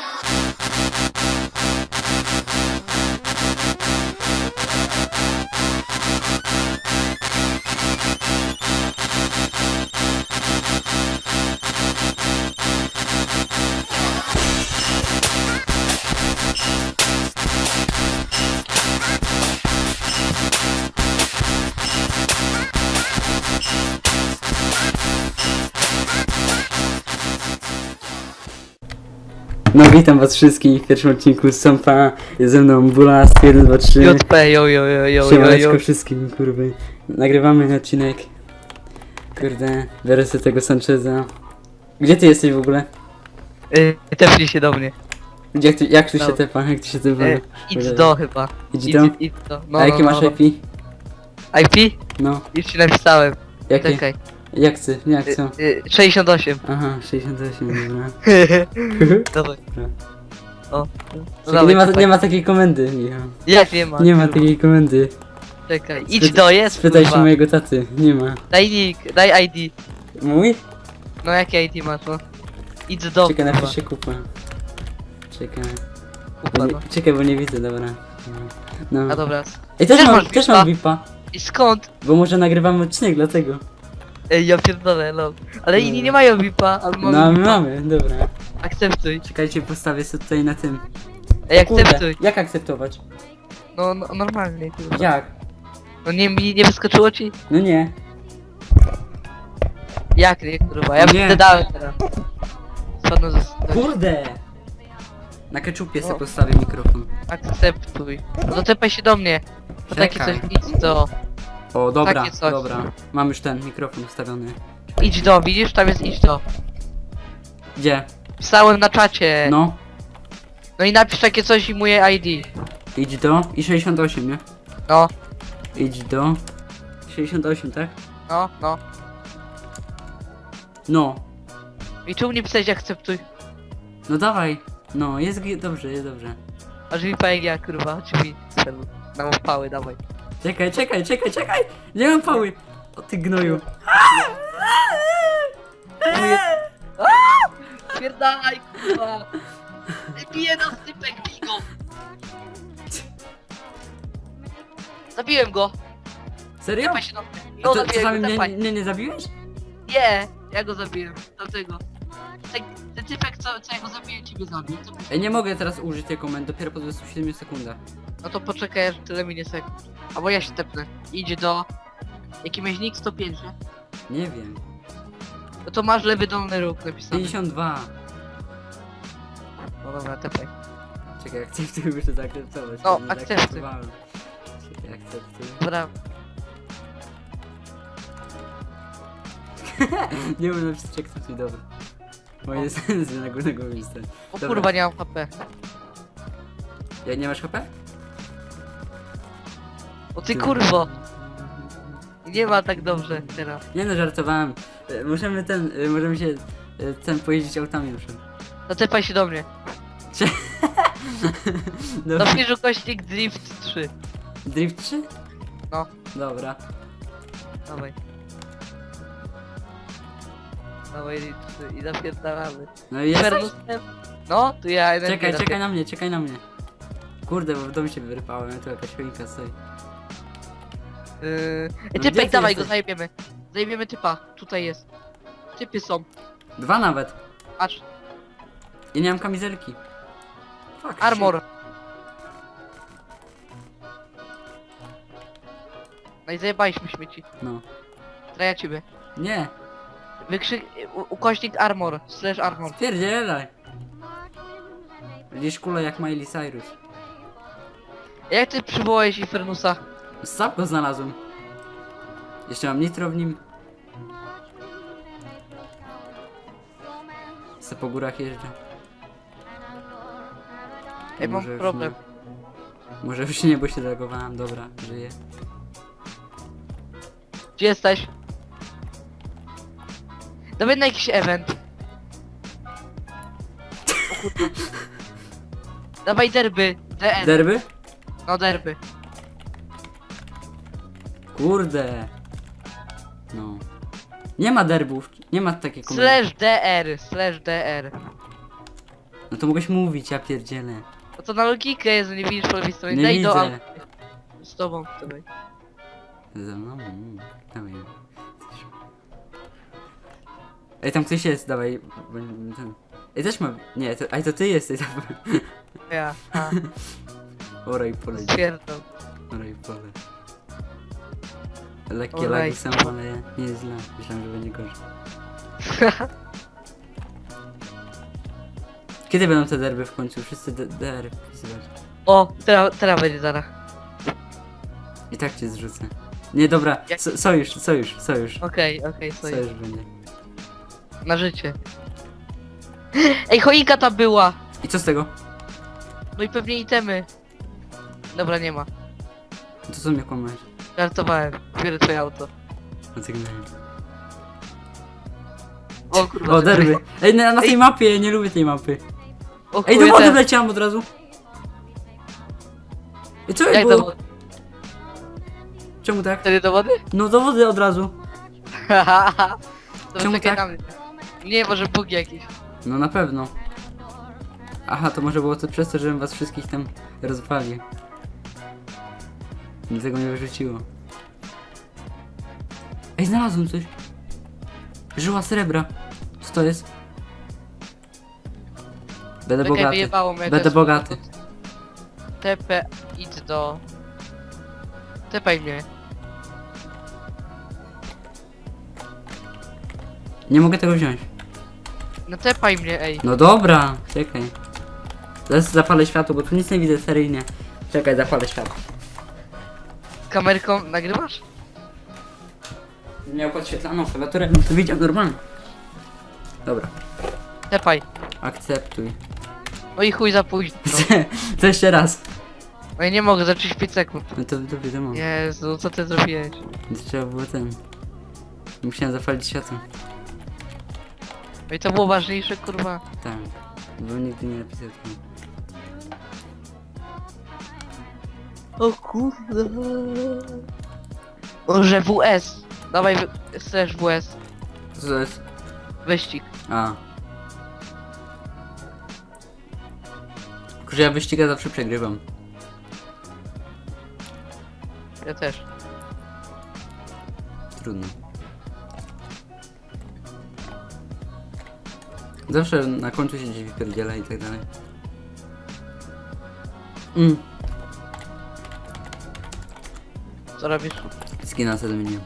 No witam was wszystkich w pierwszym odcinku z Sampa. Jest ze mną Bulas 1, 2, 3. JP, yo, yo, yo, yo, yo, Siemaneczko yo. wszystkim, kurwy. Nagrywamy odcinek. Kurde, biorę sobie tego Sancheza. Gdzie ty jesteś w ogóle? Y, Tepnij się do mnie. Gdzie, jak, ty, jak tu się tepa? Jak tu się tepa? Y, idź do chyba. Idź Idź, do? idź do. No, A jakie no, masz no, IP? no. IP? No, Już ci napisałem. jakie? Czekaj. Jak chcę? Jak Y, y, 68. Aha, 68, dobra. Dawaj. O. No Czekaj, dawaj, nie, ma, nie ma takiej komendy, Michał. Jak nie ma? Nie ma kurwa. takiej komendy. Czekaj. Idź do, jest Spytaj się kurwa. mojego taty. Nie ma. Daj nick, daj ID. Mój? No jakie ID masz, no? Idź do, Czekaj, kurwa. napiszę kupa. Czekaj. Bo Kupa, nie, no. czekaj, bo nie widzę, dobra. No. A dobra. Ej, też Też mam, masz też mam VIPa, I skąd? bo może nagrywamy odcinek, dlatego. Ej, ja pierdolę, lol. Ale inni nie mają VIPa, ale mamy No, a my VIPa. mamy, dobra. Akceptuj. Czekajcie, postawię sobie tutaj na tym. Ej, Kurde, akceptuj. jak akceptować? No, no normalnie, kurwa. Jak? No nie, mi nie wyskoczyło ci? No nie. Jak nie, kurwa? Ja Nie. bym dałem teraz. Spadną ze... Kurde! Na keczupie sobie O. postawię mikrofon. Akceptuj. No to tepaj się do mnie. To takie Czekaj. coś, idź do... O, dobra, Takie coś. dobra. Mam już ten mikrofon ustawiony. Idź do, widzisz? Tam jest idź do. Gdzie? Pisałem na czacie. No, No, i napisz takie coś i moje ID. idź do i 68, nie? No, Idź do 68, tak? no, no. No. I czemu nie pisać akceptuj? No dawaj. No, jest gi- dobrze, jest dobrze. Aż mi jak ja, kurwa, drzwi celu. Na pały, dawaj. Czekaj, czekaj, czekaj, czekaj! Nie mam pały! O ty gnoju. Pierdalaj, kurwa. Bije nas typek, bij go. Zabiłem go. Serio? Tepaj się do mnie. A No, to zabiłem czasami go, mnie, tepaj. mnie nie zabiłeś? Nie, ja go zabiłem. Dlatego. Ten, ten typek, co, co ja go zabiłem, ciebie zabił. Co byś- Ej, nie mogę teraz użyć tej komendy, dopiero po 27 sekundach. No to poczekaj, aż tyle minie sekund. Albo ja się tepnę. Idzie do... Jaki nick 105, nie? Nie wiem. No to masz lewy dolny róg napisany. 52. No dobra, tepaj. Czekaj, akceptuj, muszę zaakceptować. No, bo nie akceptuj. zaakceptowałem. Czekaj, akceptuj. Dobra. nie umiem napisać akceptuj, dobra. Moje sensy na górnego miejsca. O Dobra. kurwa, nie mam HP. Ja nie masz HP? O ty kurwo! Nie ma tak dobrze teraz. Nie no, żartowałem. E, Możemy ten, e, możemy się e, ten pojeździć autami już. To tepaj się do mnie. Dobra. Napisz ukośnik Drift 3. Drift 3? No. Dobra. Dawaj. Dawaj Drift 3 i zapierdalamy. No i jesteś? Fernusem? No, tu ja energię Czekaj, czekaj na mnie, czekaj na mnie. Kurde, bo w domu się wyrypałem, tu jakaś choinka stoi. Yy... Gdzie typek, ty dawaj go, jesteś? zajebiemy. Zajebiemy typa, tutaj jest. Typy są. Dwa nawet. Patrz, Ja nie mam kamizelki. Fuck, armor. No i zajebaliśmy śmieci. shit. No. Traja ciebie. Nie, Wykrzyk... u- ukośnik armor, slash armor. spierdzielaj. Widzisz kulę jak Miley Cyrus. Jak ty przywołałeś Infernusa? Sam go znalazłem. Jeszcze mam nitro w nim. Se po górach jeżdżę. Ej, mam już problem. Nie. Może już nie, bo się zagowałem. Dobra, żyję. Gdzie jesteś? Dawaj na jakiś event. Dawaj derby. DN. Derby? no derby. Kurde. No. Nie ma derbów. Nie ma takiej komendy. Slash DR. Slash DR. No to mogłeś mówić, ja pierdzielę. No to na logikę jest, nie widzisz po lewej stronie. Nie Daj do widzę. Z tobą, dawaj. Ze mną? Mm, Dawaj. Ej, tam ktoś jest, dawaj. bo- Ten. Ej, też mam. Nie, to, ej, to ty jesteś. Ja, a, Oraj pole, stwierdzam. oraj pole. Lekkie Oraj. lagi są, ale nie jest źle. Myślałem, że będzie gorzej. Kiedy będą te derby w końcu? Wszyscy de derby wpisywać. O, teraz, teraz będzie zaraz. I tak cię zrzucę. Nie, dobra, Jak- so, sojusz, sojusz, sojusz. Okej, okej, okay, Sojusz będzie. Na życie. Ej, choinka ta była! I co z tego? No i pewnie itemy. Dobra, nie ma. To co mnie kłamałeś? Żartowałem. Biorę twoje auto. O kurwa. O, derby. Ej, na, na tej Ej. mapie, nie lubię tej mapy. O, Ej, do kurde, wody ten- wleciałam od razu. I co Jak było? do wody? Czemu tak? Wtedy do wody? No do wody od razu. to Czemu czekaj tak? na mnie. Nie, może bug jakiś. No na pewno. Aha, to może było to przez to, żebym was wszystkich tam rozwalił. Dlatego mnie wyrzuciło. Ej, znalazłem coś. Żyła srebra. Co to jest? Będę Czekaj, bogaty. wyjebało mnie Będę bogaty. Tepe, idź do... Tepaj mnie. Nie mogę tego wziąć. No tepaj mnie, ej. No dobra, czekaj. Zaraz zapalę światło, bo tu nic nie widzę seryjnie. Czekaj, zapalę światło. Kamerką nagrywasz? Miał podświetlaną klawiaturę, bym to widział normalnie. Dobra, Tepaj. akceptuj. No i chuj za późno. to jeszcze raz. No i nie mogę, za 35 sekund. No to, to wiadomo. Jezu, co ty zrobiłeś? To trzeba było ten. Musiałem zapalić światło. No i to było ważniejsze, kurwa. Tak. Bo nigdy nie napisał tego. O kurde. Może WS. Dawaj w- slash WS. Co to jest? Wyścig. A. Tylko, że ja wyściga zawsze przegrywam. Ja też. Trudno. Zawsze na końcu się gdzieś wypierdziela i tak dalej. Mm. Co robisz? Skina sobie zmieniłem.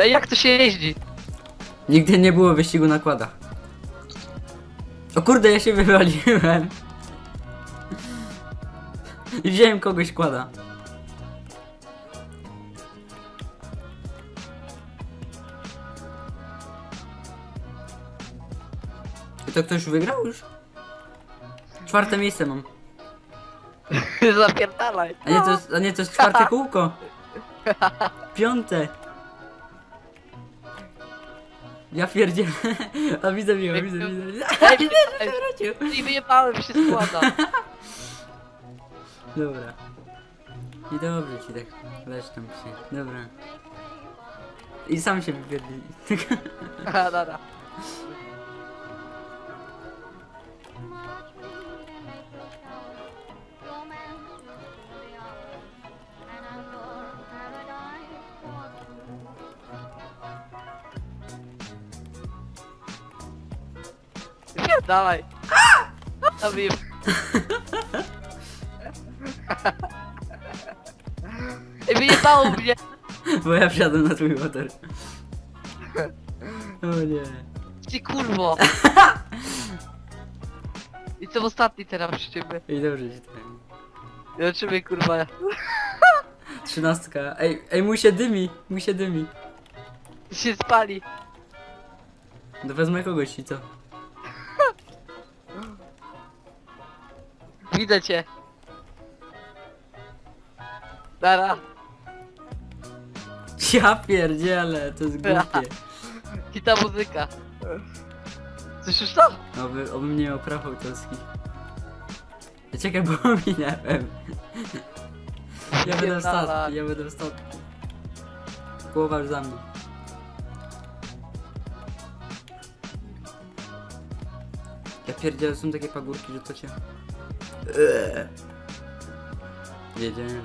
Ej, jak to się jeździ? Nigdy nie było wyścigu na kładach. O kurde, ja się wywaliłem. Wziąłem kogoś kłada. I to ktoś wygrał już? Czwarte miejsce mam. Zapierdalaj. A nie to jest, a nie to jest czwarte kółko. Piąte. Ja pierdzielę. A widzę miło, widzę, widzę. widzę. Ej, że wrócił. I wyjebałem się składa. Dobra. I dobrze ci tak. Leż tam się. Dobra. I sam się wypierdzi. Aha, dobra. Dawaj. Dawaj. Ej, wyjebało mnie. Bo ja wsiadłem na twój motor. O nie. Ty kurwo. I co w ostatni teraz przy ciebie? I dobrze ci tak. Zobaczymy kurwa. Trzynastka. Ej, ej, mój się dymi. Mój się dymi. się spali. No wezmę kogoś i co? Widzę cię. Dara. Ja pierdzielę, to jest głupie. I ta muzyka. Słyszysz to? Oby, obym nie miał praw autorskich. Ja Czekaj, bo minąłem. Ja będę ostatni, ja będę ostatni. połowa już za mną. Ja pierdzielę, są takie pagórki, że to cię... Eee. Wiedziałem.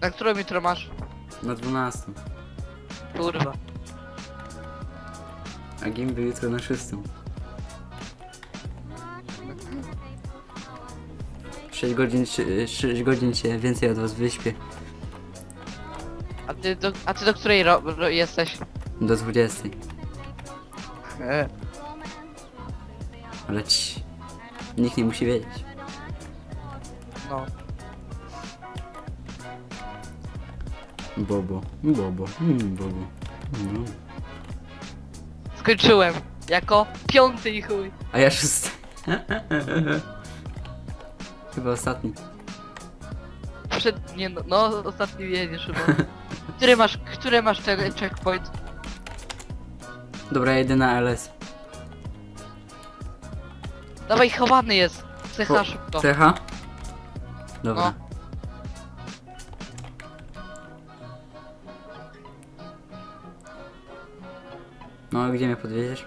Na którą jutro masz? Na 12. Kurwa. A gimby jutro na 6. 6 godzin, 6 godzin się więcej od was wyśpię. A ty do, a ty do której ro, ro, jesteś? Do 20. E, Ale ci. Nikt nie musi wiedzieć. no. Bobo. Bobo. Mm, bobo. No. Skończyłem. Jako piąty i chuj. A ja szósty. Chyba ostatni. Przed, nie no, no ostatni wiedziesz chyba. Który masz, który masz ten checkpoint? Dobra, jedę na LS. Dawaj, chowany jest. Cecha szybko. Cecha? Dobra. No. No, gdzie mnie podwiedziesz?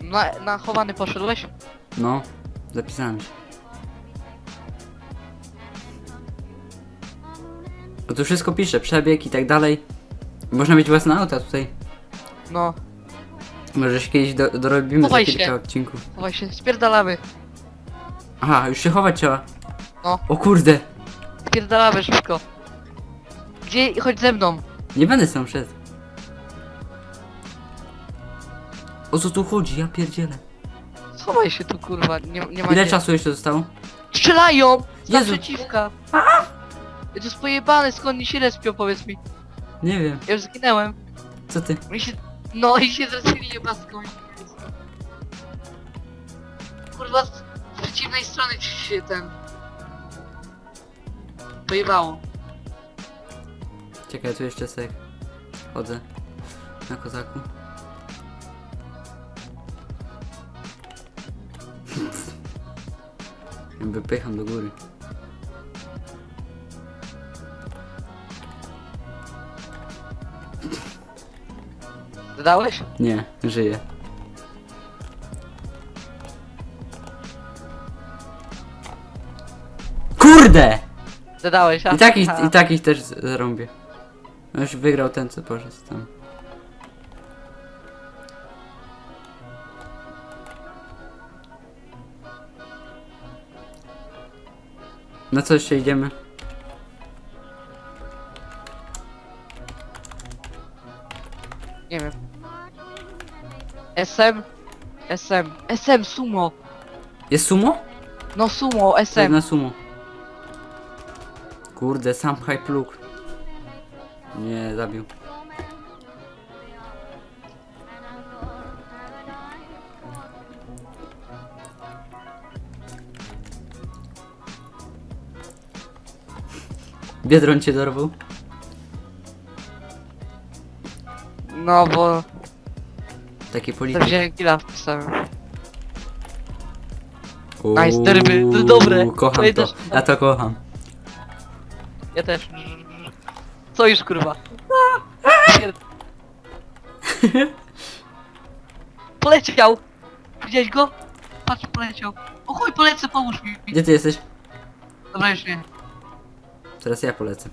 Na, na chowany poszedłeś? No, zapisałem się. No tu wszystko pisze, przebieg i tak dalej. Można mieć własne auta tutaj. No, Może się kiedyś do, dorobimy Chowaj za kilka się. odcinków. chowaj się, spierdalamy. Aha, już się chować trzeba. No. O kurde, Spierdalamy szybko. Gdzie, chodź ze mną. nie będę sam szedł. O co tu chodzi? Ja pierdzielę. Schowaj się tu kurwa, nie, nie ma Ile gdzie. czasu jeszcze zostało? Strzelają! Z Jezu. naprzeciwka! To jest pojebane, skąd oni się respią, powiedz mi. Nie wiem. Ja już zginęłem. Co ty? Mi się... No i się zaczęli jebaską. Kurwa, z przeciwnej strony ci się ten... Pojebało. Czekaj, tu jeszcze sek. Chodzę. Na kozaku. Jakby pycham do góry. Nie, żyję. Kurde! Dodałeś, a? I takich, i takich też z- zarąbię. No Już wygrał ten, co poszedł tam. Na co jeszcze idziemy? SM? SM. SM, sumo. Jest sumo? No sumo, Tak SM. na sumo. Kurde, sam high plug. Nie, zabił. Biedron cię dorwał? No bo Taki polityk. zawziąłem killa w Nice, derby, to dobre. Kocham to, Pamiętasz? ja to kocham. Ja też. Co już kurwa? Pierd- Poleciał! Widziałeś go? Patrz, poleciał. O chuj, polecę, pomóż mi. Gdzie ty jesteś? Dobra, już nie. Teraz ja polecę.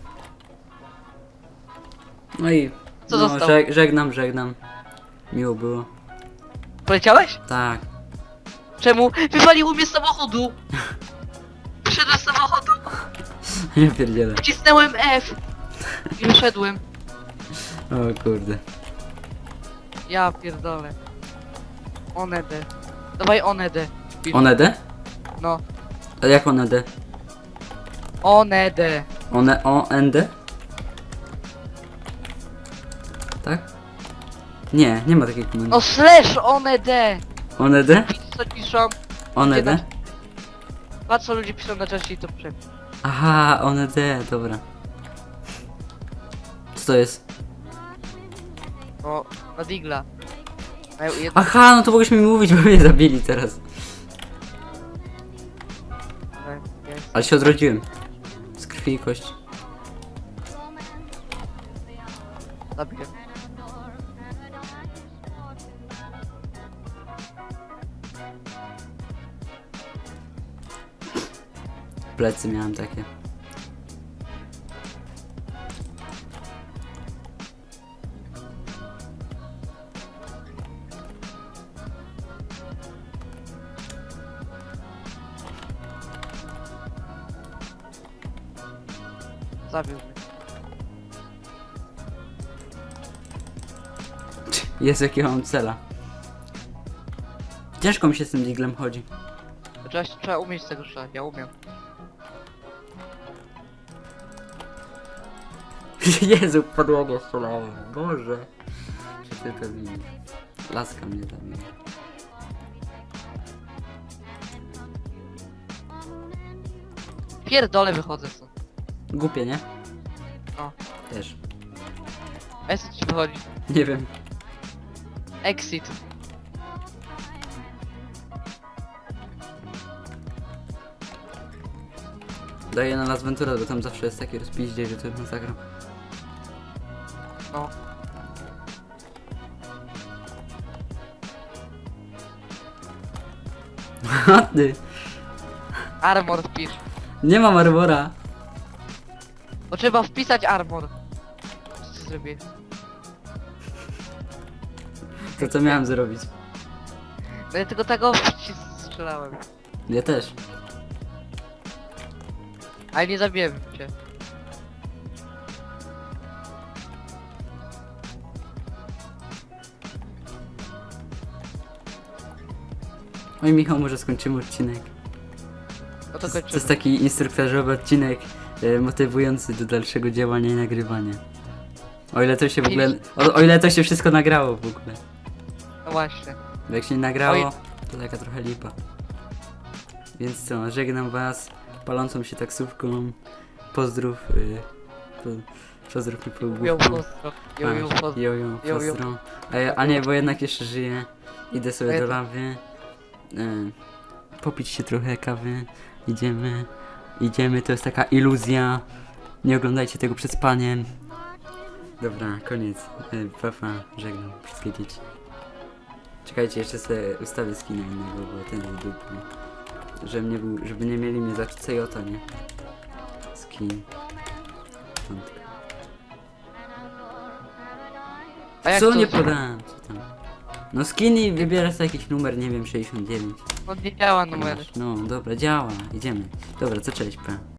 No i... Co no, został? żeg- żegnam, żegnam. Miło było. Poleciałeś? Tak. Czemu? Wywaliło mnie z samochodu! Wyszedłem z samochodu, Nie pierdzielę. wcisnąłem F i wyszedłem. O kurde. Ja pierdolę. Onedę. Dawaj onedę. Onedę? No. A jak onedę? Onedę. One, o, ND? Nie, nie ma takiej komendy. No slash onedę! Onedę? Widzisz co piszą? Onedę? Patrz co ludzie piszą na czasie i to prze... Aha, onedę, dobra. Co to jest? No, na digla. Na jed... Aha, no to mogłeś mi mówić, bo mnie zabili teraz. Jest. Ale się odrodziłem. Z krwi i kości. Plecy miałem takie. Zabił mnie. Jest jakiego mam cela. Ciężko mi się z tym diglem chodzi. Trzeba, trzeba umieć tego strzelać, ja umiem. Jezu, podłogę strzelałem. Boże. Czy ty to widzisz? Laska mnie zabiła. Pierdolę wychodzę stąd. Głupie, nie? No. Też. A jest ci wychodzi. Nie wiem. Exit. Daję na Las Ventura, bo tam zawsze jest taki rozpiździej, że to jest masakra. No. Ty! Armor wpisz. Nie mam arbora! Bo trzeba wpisać armor. Co zrobię? To co miałem zrobić? No ja tylko tego ci strzelałem. Ja też. Ale nie zabiłem cię. Oj Michał, może skończymy odcinek. No to To, kończymy. jest taki instruktażowy odcinek e, motywujący do dalszego działania i nagrywania. O ile to się w ogóle. O, o ile to się wszystko nagrało w ogóle. No właśnie. Bo jak się nie nagrało, to taka trochę lipa. Więc co, żegnam was palącą się taksówką. Pozdrów. Y, po, pozdrów mi po Jo, pozdro. Jo, A, pozdro. jo, jo, Jo, jo. pozdro. A, ja, a nie, bo jednak jeszcze żyję. Idę sobie do lawy. E, popić się trochę kawy. Idziemy. Idziemy, to jest taka iluzja. Nie oglądajcie tego przed spaniem. Dobra, koniec. E, Papa, żegnam wszystkie dzieci. Czekajcie, jeszcze sobie ustawię skina innego, bo ten jest dupny. Żeby nie, był, żeby nie mieli mnie za CJ, nie? Skin. Piątka. A jak Co to nie podałem? Co tam? No skinny wybierasz sobie jakiś numer, nie wiem, 69. On nie działa numer. No dobra, działa, idziemy. Dobra, co cześć, P.